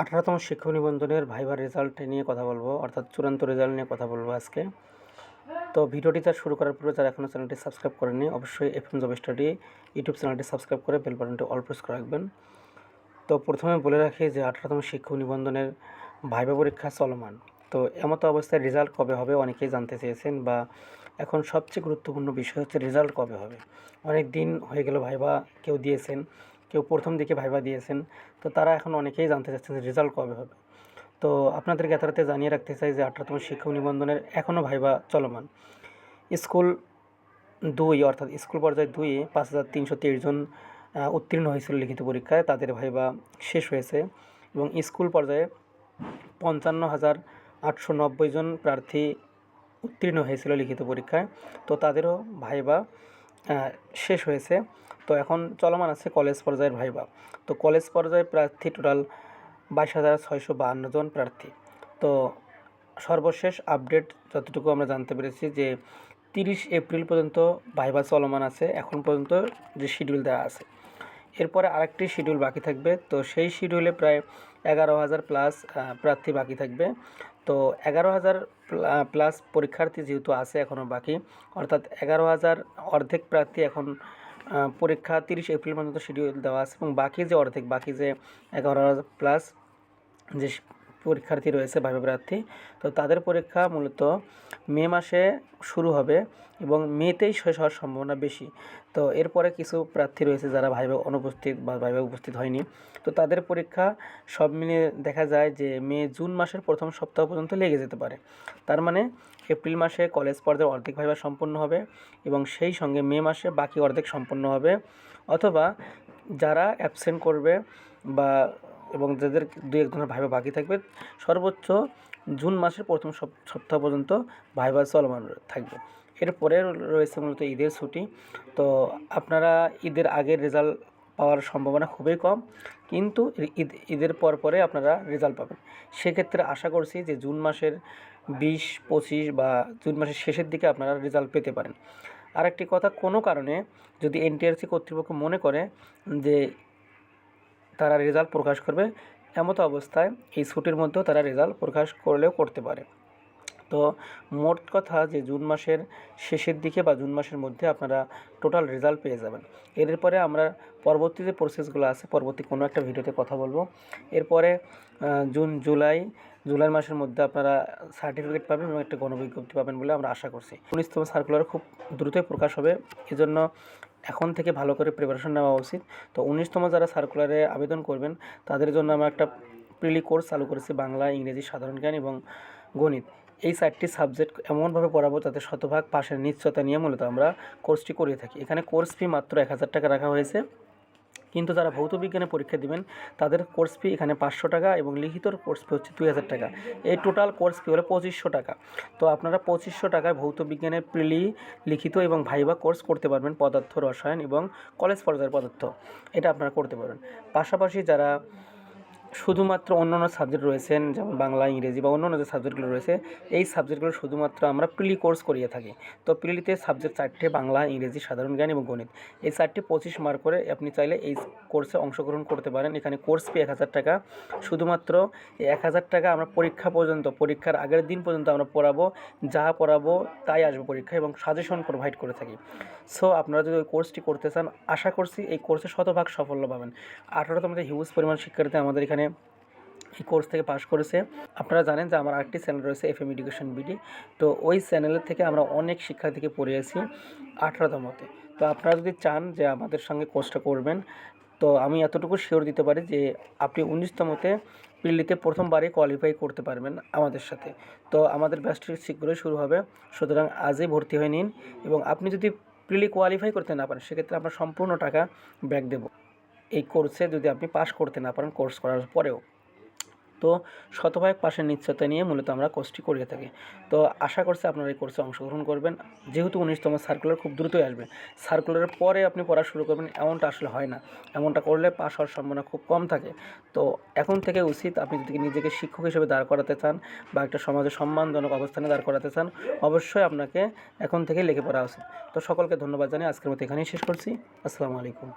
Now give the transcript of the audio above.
আঠারোতম শিক্ষক নিবন্ধনের ভাইবার রেজাল্ট নিয়ে কথা বলব, অর্থাৎ চূড়ান্ত রেজাল্ট নিয়ে কথা বলব আজকে। তো ভিডিওটি তার শুরু করার পূর্বে যারা এখনও চ্যানেলটি সাবস্ক্রাইব করেননি, অবশ্যই F M job study YouTube চ্যানেলটি সাবস্ক্রাইব করে বেল বাটনটি অল প্রেস করে রাখবেন। তো প্রথমে বলে রাখি যে আঠারোতম শিক্ষক নিবন্ধনের ভাইবা পরীক্ষা চলমান। তো এমতো অবস্থায় রেজাল্ট কবে হবে অনেকেই জানতে চেয়েছেন বা এখন সবচেয়ে গুরুত্বপূর্ণ বিষয় হচ্ছে রেজাল্ট কবে হবে। অনেক দিন হয়ে গেল ভাইবা কেউ দিয়েছেন কেউ প্রথম দিকে ভাইবা দিয়েছেন, তো তারা এখন অনেকেই জানতে চাচ্ছেন যে রেজাল্ট কবে হবে। তো আপনাদের রাতে জানিয়ে রাখতে চাই যে আঠারোতম শিক্ষক নিবন্ধনের এখনও ভাইবা চলমান। স্কুল দুই, অর্থাৎ স্কুল পর্যায়ে দুই পাঁচ হাজার তিনশো জন উত্তীর্ণ হয়েছিল লিখিত পরীক্ষায়, তাদের ভাইবা শেষ হয়েছে এবং স্কুল পর্যায়ে পঞ্চান্ন হাজার আটশো নব্বই জন প্রার্থী উত্তীর্ণ হয়েছিল লিখিত পরীক্ষায়, তো তাদেরও ভাইবা শেষ হয়েছে। তো এখন চলমান আছে কলেজ পর্যায়ের ভাইবা। তো কলেজ পর্যায়ে প্রার্থী টোটাল বাইশ হাজার ছয়শো বাহান্ন জন প্রার্থী। তো সর্বশেষ আপডেট যতটুকু আমরা জানতে পেরেছি যে তিরিশ এপ্রিল পর্যন্ত ভাইবা চলমান আছে, এখন পর্যন্ত যে শিডিউল দেওয়া আছে। এরপরে আরেকটি শিডিউল বাকি থাকবে, তো সেই শিডিউলে প্রায় এগারো হাজার প্লাস প্রার্থী বাকি থাকবে। তো এগারো হাজার প্লাস পরীক্ষার্থী যেহেতু আছে এখনও বাকি, অর্থাৎ এগারো হাজার অর্ধেক প্রার্থী এখন পরীক্ষা তিরিশ এপ্রিল পর্যন্ত শিডিউল দেওয়া আছে এবং বাকি যে অর্ধেক, বাকি যে এগারো প্লাস যে পরীক্ষার্থী রয়েছে ভাইবা প্রার্থী তো তাদের পরীক্ষা মূলত মে মাসে শুরু হবে এবং মেতেই শেষ হওয়ার সম্ভাবনা বেশি। তো এরপরে কিছু প্রার্থী রয়েছে যারা ভাইবা অনুপস্থিত বা ভাইবা উপস্থিত হয়নি। তো তাদের পরীক্ষা সব মিলিয়ে দেখা যায় যে মে, জুন মাসের প্রথম সপ্তাহ পর্যন্ত লেগে যেতে পারে। তার মানে এপ্রিল মাসে কলেজ পর্যায়ে অর্ধেক ভাইবা সম্পন্ন হবে এবং সেই সঙ্গে মে মাসে বাকি অর্ধেক সম্পন্ন হবে। অথবা যারা অ্যাবসেন্ট করবে বা এবং যাদের দু একজনের ভাইবা বাকি থাকবে, সর্বোচ্চ জুন মাসের প্রথম সপ- সপ্তাহ পর্যন্ত ভাইবা চলমান থাকবে। এরপরে রয়েছে মূলত ঈদের ছুটি। তো আপনারা ঈদের আগের রেজাল্ট পাওয়ার সম্ভাবনা খুবই কম, কিন্তু ঈদ, ঈদের পর পরে আপনারা রেজাল্ট পাবেন। সেক্ষেত্রে আশা করছি যে জুন মাসের বিশ, পঁচিশ বা জুন মাসের শেষের দিকে আপনারা রেজাল্ট পেতে পারেন। আরেকটি কথা, কোনো কারণে যদি এনটিআরসি কর্তৃপক্ষ মনে করে যে তারা রেজাল্ট প্রকাশ করবে এমতো অবস্থায় এই ছুটির মধ্যেও তারা রেজাল্ট প্রকাশ করলেও করতে পারে। তো মোট কথা যে জুন মাসের শেষের দিকে বা জুন মাসের মধ্যে আপনারা টোটাল রেজাল্ট পেয়ে যাবেন। এরপরে আমরা পরবর্তী যে প্রসেসগুলো আছে, পরবর্তী কোনো একটা ভিডিওতে কথা বলব। এরপরে জুন, জুলাই জুলাই মাসের মধ্যে আপনারা সার্টিফিকেট পাবেন এবং একটা গণবিজ্ঞপ্তি পাবেন বলে আমরা আশা করছি। উনিশতম সার্কুলার খুব দ্রুতই প্রকাশ হবে। এজন্য এখন থেকে ভালো করে প্রিপারেশন নেওয়া উচিত। তো উনিশতম যারা সার্কুলারে আবেদন করবেন, তাদের জন্য আমরা একটা প্রিলি কোর্স চালু করেছি বাংলা, ইংরেজি, সাধারণ জ্ঞান এবং গণিত। এই চারটি সাবজেক্ট এমনভাবে পড়াবো যাতে শতভাগ পাশের নিশ্চয়তা নিয়ে মূলত আমরা কোর্সটি করিয়ে থাকি। এখানে কোর্স ফি মাত্র এক হাজার টাকা রাখা হয়েছে। কিন্তু যারা ভৌত বিজ্ঞানে পরীক্ষা দেবেন, তাদের কোর্স ফি এখানে পাঁচশো টাকা এবং লিখিত কোর্স ফি হচ্ছে দুই হাজার টাকা। এই টোটাল কোর্স ফি হলো পঁচিশশো টাকা। তো আপনারা পঁচিশশো টাকায় ভৌত বিজ্ঞানের প্রিলি, লিখিত এবং ভাইবা কোর্স করতে পারবেন পদার্থ, রসায়ন এবং কলেজ পর্যায়ের পদার্থ। এটা আপনারা করতে পারবেন। পাশাপাশি যারা শুধুমাত্র অন্য অন্য সাবজেক্ট রয়েছেন, যেমন বাংলা, ইংরেজি বা অন্য অন্য যে সাবজেক্টগুলো রয়েছে, এই সাবজেক্টগুলো শুধুমাত্র আমরা প্রিলি কোর্স করিয়ে থাকি। তো প্রিলিতে সাবজেক্ট চারটে বাংলা, ইংরেজি, সাধারণ জ্ঞান এবং গণিত। এই চারটি পঁচিশ মার্ক করে আপনি চাইলে এই কোর্সে অংশগ্রহণ করতে পারেন। এখানে কোর্স ফি এক হাজার টাকা। শুধুমাত্র এক হাজার টাকা আমরা পরীক্ষা পর্যন্ত, পরীক্ষার আগের দিন পর্যন্ত আমরা পড়াবো, যা পড়াবো তাই আসবে পরীক্ষা এবং সাজেশন প্রোভাইড করে থাকি। সো আপনারা যদি ওই কোর্সটি করতে চান, আশা করছি এই কোর্সে শতভাগ সাফল্য পাবেন। আঠারোতম হিউজ পরিমাণ শিক্ষার্থী আমাদের এখানে এই কোর্স থেকে পাশ করেছে। আপনারা জানেন যে আমার আরেকটি চ্যানেল রয়েছে এফ এম এডুকেশন বিডি তো ওই চ্যানেলের থেকে আমরা অনেক শিক্ষার্থীকে পড়িয়েছি আঠারোতমতে তো। আপনারা যদি চান যে আমাদের সঙ্গে কোর্সটা করবেন, তো আমি এতটুকু শিওর দিতে পারি যে আপনি উনিশতমতে পিল্লিতে প্রথমবারে কোয়ালিফাই করতে পারবেন আমাদের সাথে। তো আমাদের ব্যাচটি শীঘ্রই শুরু হবে, সুতরাং আজই ভর্তি হয়ে নিন এবং আপনি যদি প্রিলি কোয়ালিফাই করতে না পারেন, সেক্ষেত্রে আমরা সম্পূর্ণ টাকা ব্যাক দেব। এই কোর্সে যদি আপনি পাশ করতে না পারেন কোর্স করার পরেও। তো শতভাগ পাশের নিশ্চয়তা নিয়ে মূলত আমরা কোর্সটি করিয়ে থাকি। তো আশা করছি আপনারা এই কোর্সে অংশগ্রহণ করবেন। যেহেতু উনিশতম সার্কুলার খুব দ্রুতই আসবে। সার্কুলারের পরে আপনি পড়া শুরু করবেন, এমনটা আসলে হয় না। এমনটা করলে পাশ হওয়ার সম্ভাবনা খুব কম থাকে। তো এখন থেকে উচিত আপনি যদি নিজেকে শিক্ষক হিসেবে দাঁড় করাতে চান বা একটা সমাজে সম্মানজনক অবস্থানে দাঁড় করাতে চান, অবশ্যই আপনাকে এখন থেকেই লেগে পড়া উচিত। তো সকলকে ধন্যবাদ জানিয়ে আজকের মতো এখানেই শেষ করছি। আসসালামু আলাইকুম।